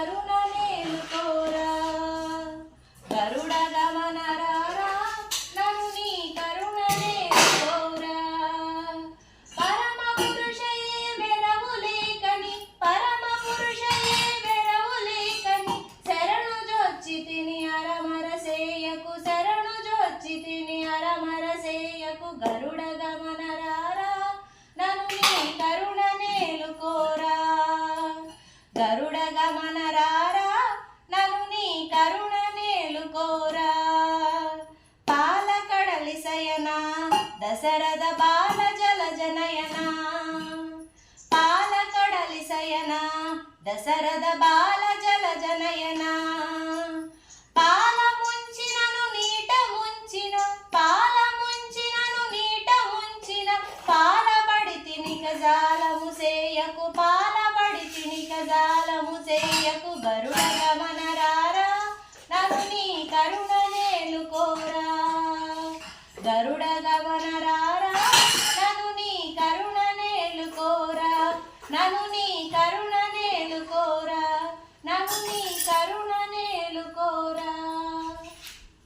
కరుణ నేను కోరా. గరుడగమనరారా నన్ను నీ కరుణ నేను కోరా. పరమ పురుషయే వెరవు లేకని పరమ పురుషయే వెరవు లేకని శరణు జొచ్చి తిని జనయనా దశరథ బాల జల జనయనా. పాలకడలిసయనా దశరథ బాల జల జనయనా. పాల ముంచినను నీట ముంచిన పాల ముంచినను నీట ముంచిన. పాల పడితిని కజాలము సేయకు పాల పడితిని కజాలము సేయకు గరుడ గరుడ గవనరారా నను నీ కరుణ నేలుకోరా నను నీ కరుణ